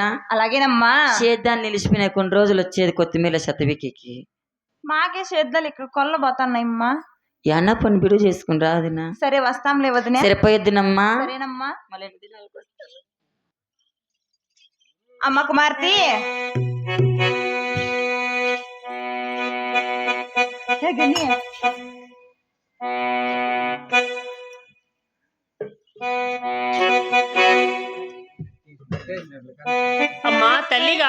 అలాగేనమ్మా. సేద్యాన్ని నిలిచిపోయిన కొన్ని రోజులు వచ్చేది కొత్తిమీర శతవికి మాకే సేద్దాలు ఇక్కడ కొల్లబోతున్నాయమ్మా అన్న పని బిడు చేసుకుని రాదినా సరే వస్తాంలే వదినే. సరిపోయిద్దినమ్మా. సరేనమ్మా. మళ్ళీ ఎన్ని దినాలకు? అమ్మ కుమార్తె. గని,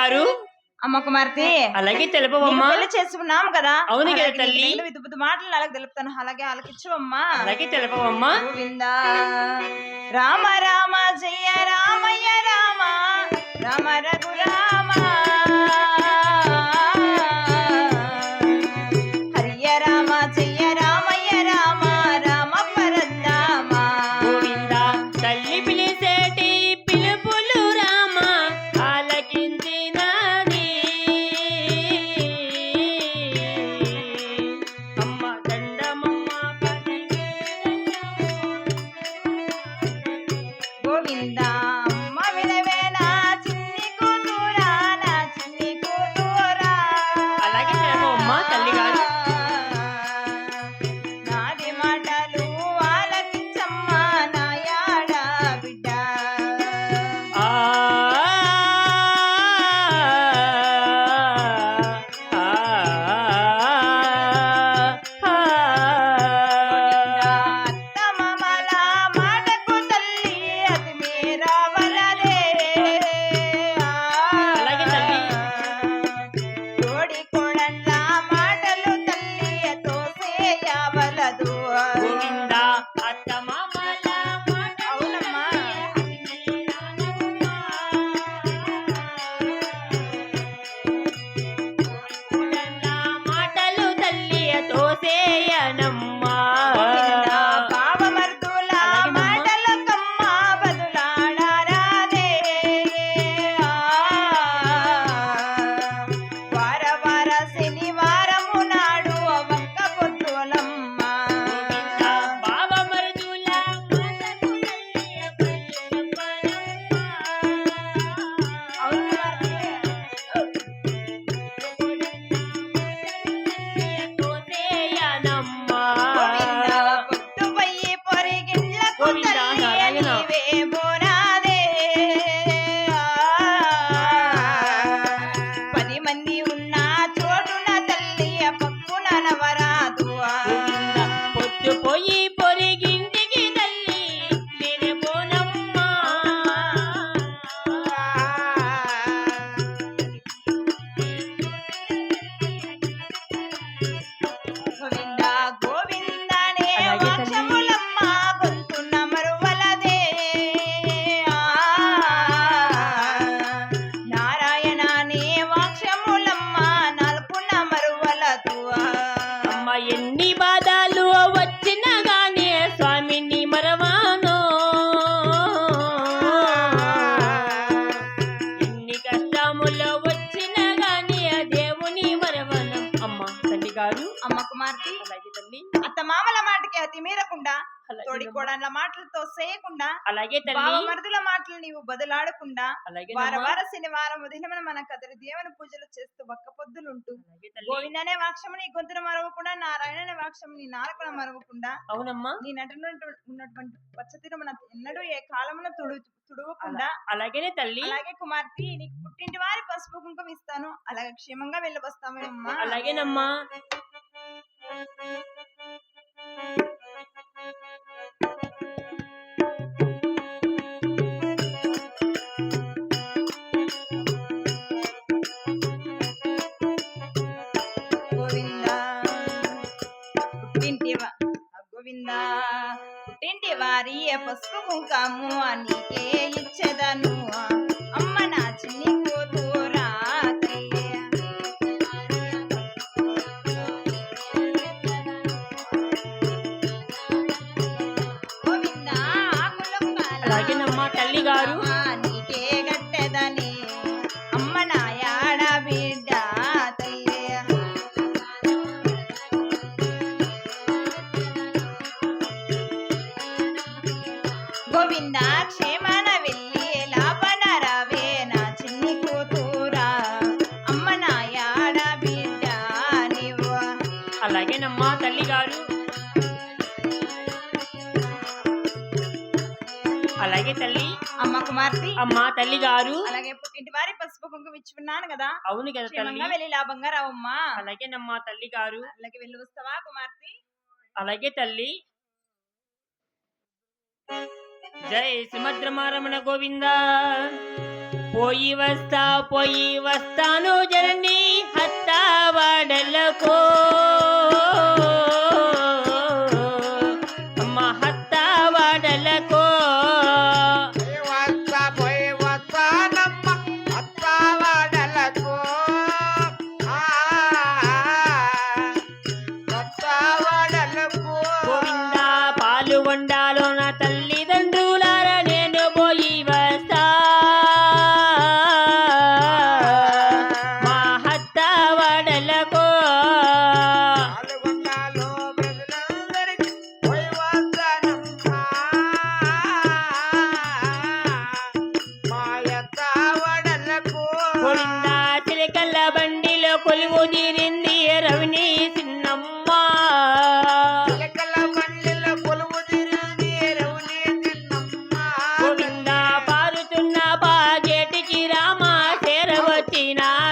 గారు? అమ్మ కుమార్తె. అలాగే తెలుపవమ్మా. పెళ్ళి చేసుకున్నాం కదా. అవును కదా తల్లి. మాటలు అలాగే తెలుపుతాను. అలాగే అమ్మా అలాగే తెలుపవమ్మా. గోవింద. రామ రామ జయ రామయ్య రామ. రామ రఘు కుమార్తె అలాగే అత్త మామల మాటకి అతి మీరకుండా అలాగే తోడి అమ్మ. కోడళ్ళ మాటలతో చేయకుండా అలాగే మరుదుల మాటలు నీవు బదులాడకుండా అలాగే వార. వార శనివారం ఉదయమున మన కదరి దేవుని పూజలు చేస్తూ ఒక్క పొద్దులుంటూ అలాగే గోవిందనే వాక్షము నీ గొంతున మరవకుండా నారాయణనే వాక్షము నీ నాలుకన మరవకుండా అవునమ్మా. నీ నటున ఉన్నటువంటి పచ్చతిరమున ఎన్నడూ ఏ కాలమున తుడు తుడవకుండా అలాగేనే తల్లి. అలాగే కుమార్తె నీకు పుట్టింటి వారి పసుపు కుంకుమ ఇస్తాను అలాగే క్షేమంగా వెళ్ళవస్తామేమమ్మా అలాగేనమ్మా. గోవింద పుట్టింటి వారి పసుపు కుంకము నీకే ఇచ్చేదను. అమ్మ నా చిన్ని అలాగేనమ్మా తల్లి గారు క్షేమన వెళ్ళి లాభన రావే నా చిన్ని కూతురా? అమ్మ నాయాడ బిడ్డ నీవు. అలాగే తల్లి. అమ్మ కుమార్తె. అమ్మ తల్లి గారు అలాగే పుట్టింటి వారి పసుపు కుంకుమ ఇచ్చి కదా. అవును కదా తల్లి. వెళ్ళి లాభంగా రావు అమ్మా అలాగే అలాగేనమ్మా తల్లి గారు అలాగే వెళ్ళి వస్తావా కుమార్తె? అలాగే తల్లి. జై సుమద్రమారమణ గోవింద. పోయి వస్తా పోయి వస్తాను జనని హత్తా వాడలకో Marina.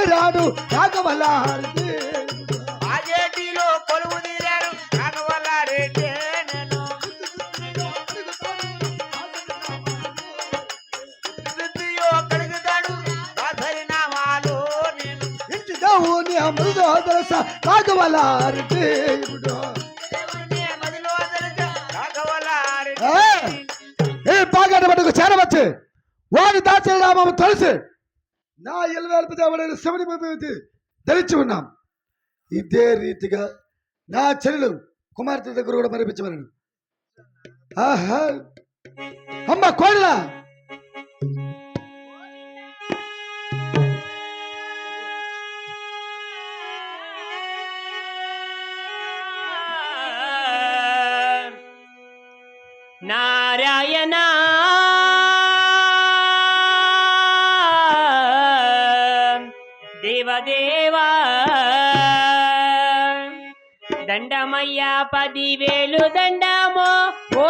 తీరాడు కొలువు నేను. కడుగుతాడు నామాలు నేను. ఇంటి దేవుని అమృత ఏ! ఈ పాగేట పట్టుకు చేరవచ్చు. వాడి దాచిన నామము తెలిసి. నా ఇల్లు దేవుడైన శివుని భూమి ధరించి ఉన్నాం. ఇదే రీతిగా నా చెల్లెలు కుమార్తె దగ్గర కూడా మరిపించమను ఆహా! అమ్మ కోళ్ళ నారాయణ దేవా. దండమయ్యా పదివేలు దండమో ఓ